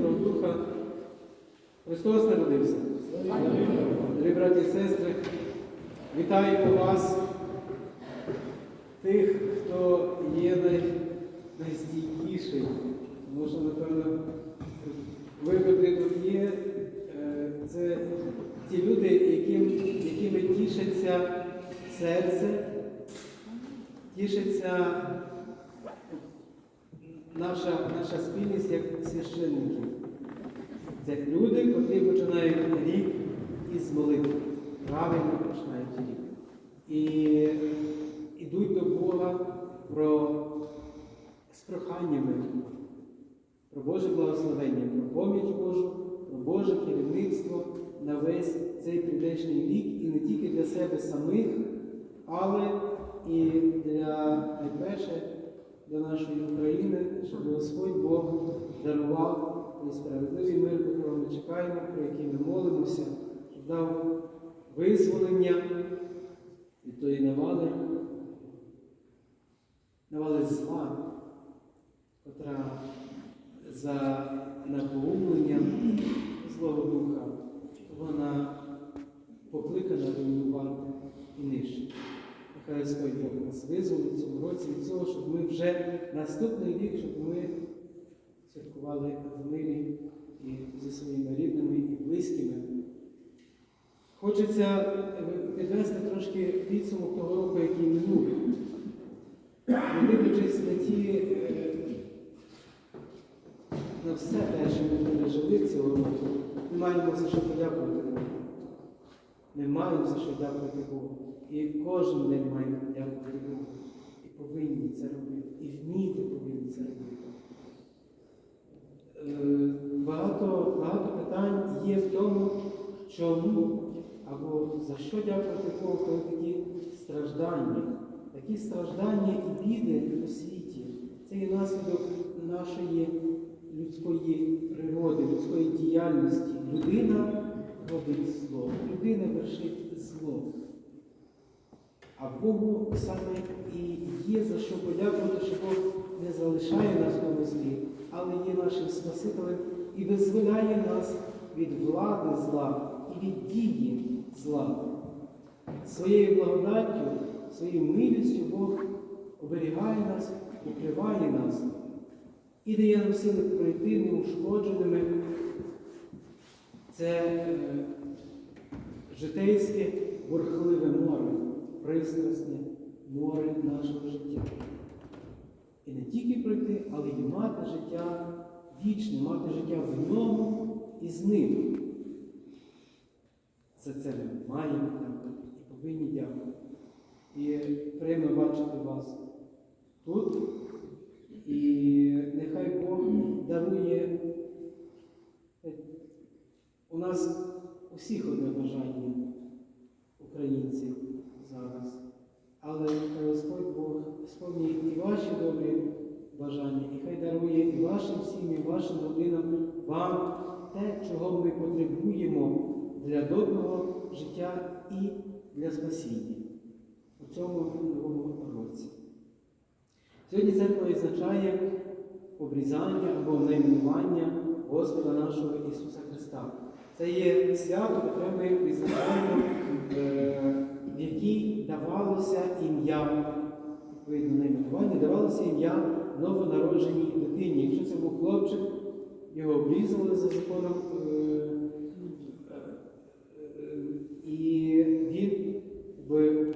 Святого Духа. Христос народився. Дорогі браті і сестри, вітаємо вас, тих, хто є най, найстійкіший. Тому що, напевно, ви, котрі тут є, е, це ті люди, яким, якими тішиться серце, тішиться наша, наша спільність як священників. Це люди, котрі починають рік із молитви. Правильно починають рік. І йдуть до Бога про, з проханнями, про Боже благословення, про поміч Божу, про Боже керівництво на весь цей прийдешній рік і не тільки для себе самих, але і для найперше для нашої України, щоб Господь Бог дарував той справедливий мир, якого ми чекаємо, про який ми молимося, щоб дав визволення від тої навали, навали зла, котра за напоумленням Злого Духа вона покликана руйнувати і нищити. Господь Бог нас визволить в цьому році від цього, щоб ми вже наступний рік, щоб ми святкували в мирі і зі своїми рідними і близькими. Хочеться підвести трошки підсумок того року, який минув. Не дивлячись на ті, е, на все те, що ми пережили цього року, ми маємо за що подякувати. Ми маємо за що дякувати Богу. І кожен день маємо дякувати Богу. І повинні це робити. І вміти повинні це робити. Е, Багато, багато питань є в тому, чому або за що дякувати Богу, коли такі страждання. Такі страждання і біди у світі. Це є наслідок нашої людської природи, людської діяльності. Людина робить зло, людина вершить зло. А Богу саме і є за що подякувати, що Бог не залишає нас тому злі, але є нашим Спасителем і визволяє нас від влади зла і від дії зла. Своєю благодаттю, своєю милістю Бог оберігає нас, укриває нас і дає нам сили пройти неушкодженими. Це е, житейське бурхливе море, пристрасне море нашого життя. І не тільки пройти, але й мати життя вічне, мати життя в ньому і з ним. За це ми маємо дякувати і повинні дякувати. І приємно бачити вас тут. І нехай Бог дарує. У нас усіх одне бажання українців зараз. Але Господь Бог сповнює і ваші добрі бажання, і хай дарує і вашим сім'ям, вашим родинам, вам те, чого ми потребуємо для доброго життя і для спасіння у цьому новому році. Сьогодні церква відзначає обрізання або найменування Господа нашого Ісуса Христа. Це є свято, яке ми відзначаємо, е, в якій давалося ім'я, відповідно давалося ім'я новонародженій дитині. Якщо це був хлопчик, його обрізували за законом. е, е, І він би е,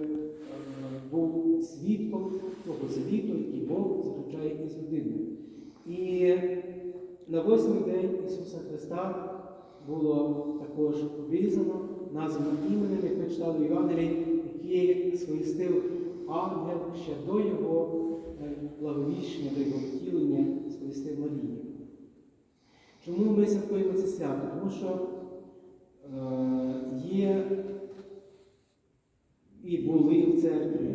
був свідком того завіту, який Бог заключає із людиною. І на восьмий день Ісуса Христа було також обрізано, названо іменем, як ми читали в Євангелії, який сповістив ангел ще до його е, благовіщення, до його втілення, сповістив Марії. Чому ми святкуємо це свято? Тому що е, є і були в церкві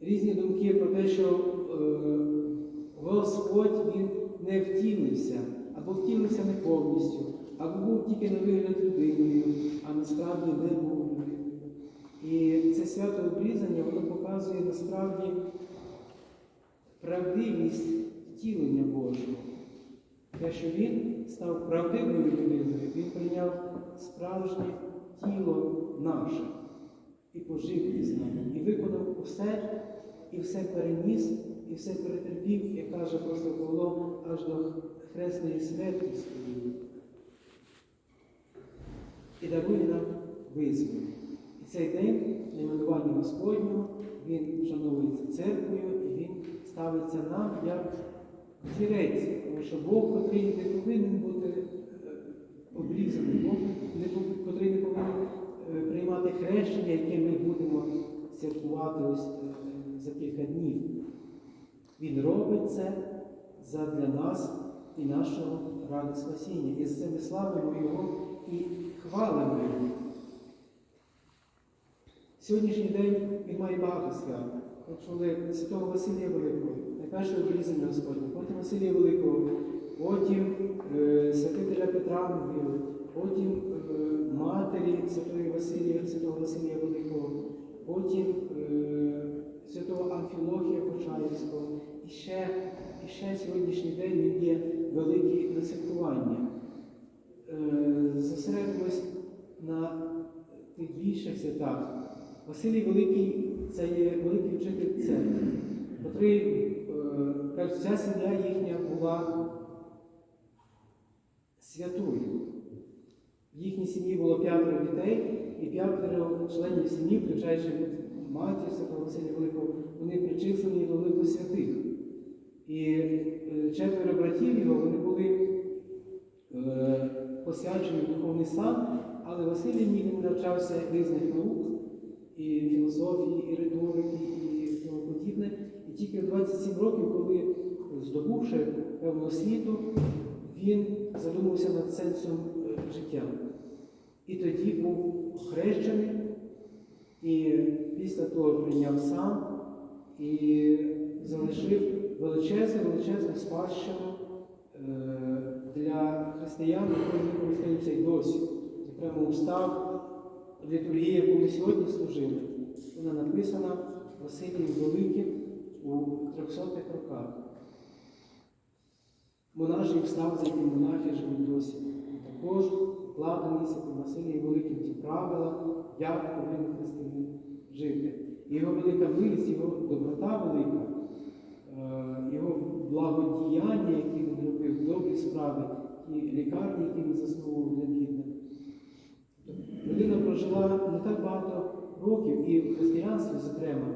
різні думки про те, що е, Господь Він не втілився, або втілився не повністю, або був тільки на вигляд людиною, а насправді не був. І це свято обрізання, воно показує насправді правдивість втілення Божого. те, що він став правдивою людиною, він прийняв справжнє тіло наше і пожив із нами, і виконав усе, і все переніс, і все перетерпів, як каже апостол Павло, аж до хресної смерті своєї. І дарує нам визволення. І цей день найменування Господнього, він вшановується церквою ставиться нам як зірець, тому що Бог, котрий не повинен бути е, обрізаний, Бог, котрий не повинен е, приймати хрещення, яке ми будемо святкувати ось е, за кілька днів. Він робить це задля нас і нашого ради спасіння. І за це ми славимо Його і хвалимо Його. Сьогоднішній день він має багато свят. Почули святого Василія Великого, найперше обрізання Господнє, потім Василія Великого, потім е, святителя Петра Могили, потім е, матері святої Василія, святого Василія Великого, потім е, святого Амфілохія Почаївського. І ще, і ще сьогоднішній день він є великі на святкування. Е, зосередимось на тих більших святах. Василій Великий це є великий вчитель церкви, котрий, е, вся сім'я їхня була святою. В їхній сім'ї було п'ятеро дітей, і п'ятеро членів сім'ї, включаючи матір Святого Василія Великого, вони причислені до лику святих. І е, четверо братів його вони були е, посвячені в духовний стан, але Василій ніде навчався різних наук, і філософії, і риторики, і тому подібне. І тільки в 27 років, коли здобувши певну освіту, він задумався над сенсом е, життя. І тоді був хрещений, і після того прийняв сам і залишив величезну, величезну спадщину е, для християн, якою ми користуємося й досі. Зокрема, устав літургії, яку ми сьогодні служили, вона написана Василієм Великим у 300-х роках. Монаший встав, за яким монахи живуть досі. Також вкладені святим Василієм Великим ті правила, як повинен християнин жити. Його велика милість, його доброта велика, е, його благодіяння, які він робив, добрі справи, ті лікарні, які він заснував для бідних. Людина прожила не так багато років, і в християнстві, зокрема,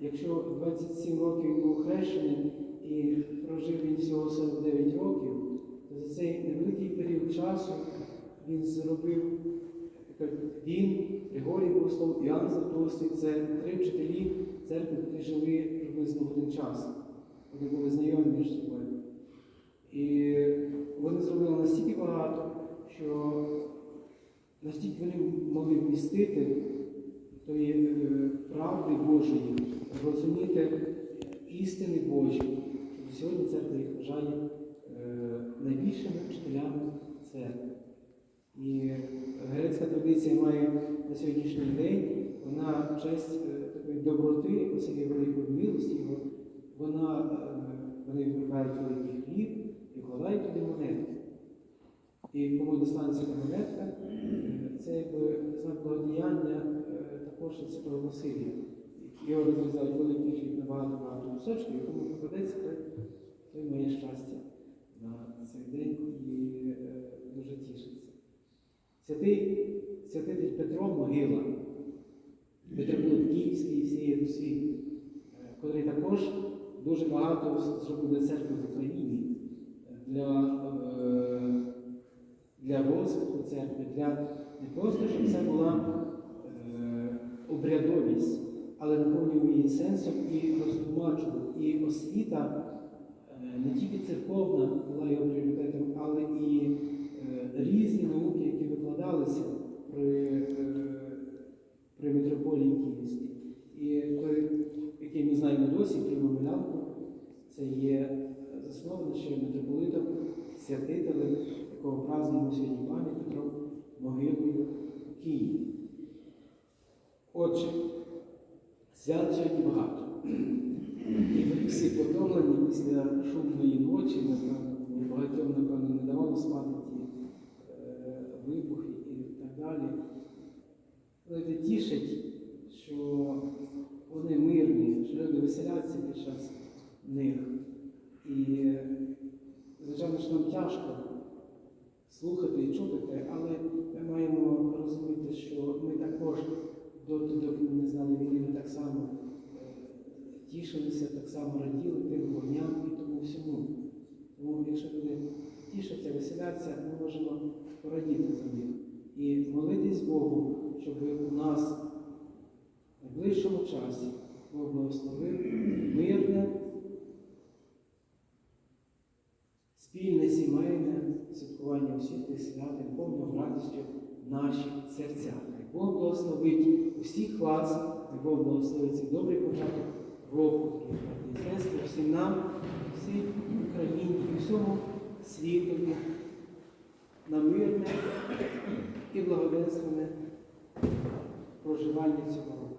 якщо 27 років був хрещений і прожив він всього 49 років, то за цей невеликий період часу він зробив він, Григорій Богослов, Іоанн Златоустий, це три вчителі церкви, які жили приблизно один час. Вони були знайомі між собою. І вони зробили настільки багато, що настільки вони могли вмістити тої е, правди Божої, розуміти істини Божі. Сьогодні церква їх вважає е, найбільшими вчителями церкви. І грецька традиція має на сьогоднішній день, вона честь е, такої доброти, оцієї великої милості, вона, вони великий хліб і вкладають туди монетки. І кому достанеться та монетка, це якби знак благодіяння е, також від Святого Василія. Його розрізають великий хліб на багато-багато кусочків, і кому попадеться, той, має щастя на цей день і е, дуже тішиться. Святий святитель Петро Могила, митрополит Київський і всієї Русі, е, котрий також дуже багато зробив для церкви в Україні, е, для, е, для розвитку церкви, для не просто, щоб це була е, обрядовість, але наповнював її сенсом і розтлумачував. І освіта е, не тільки церковна була його пріоритетом, але і е, різні науки, які викладалися при, е, при митрополії Київській. І той, який ми знаємо досі, Києво Милянко, це є засновано ще митрополитом, святителем, якого празднуємо сьогодні пам'ять Петром Могилою Києві. Отже, свят сьогодні багато. І ви всі потомлені після шумної ночі, напевно, багатьом, напевно, не давало спати ті е, вибухи і так далі. Але це тішить, що вони мирні, що люди веселяться під час них. І, звичайно, що нам тяжко слухати і чути але ми маємо розуміти, що ми також доти, доки ми не знали війни, ми так само е, тішилися, так само раділи тим вогням і тому всьому. Тому якщо люди тішаться, веселяться, ми можемо порадіти за них. І молитись Богу, щоб у нас в найближчому часі Бог благословив мирне, спільне сімейне святкування усіх свят, і повною радістю наші серця. Бог благословить усіх вас, Бог благословить цей добрий початок року, сестри, всім нам, всій Україні всьому світові на мирне і благоденственне проживання цього року.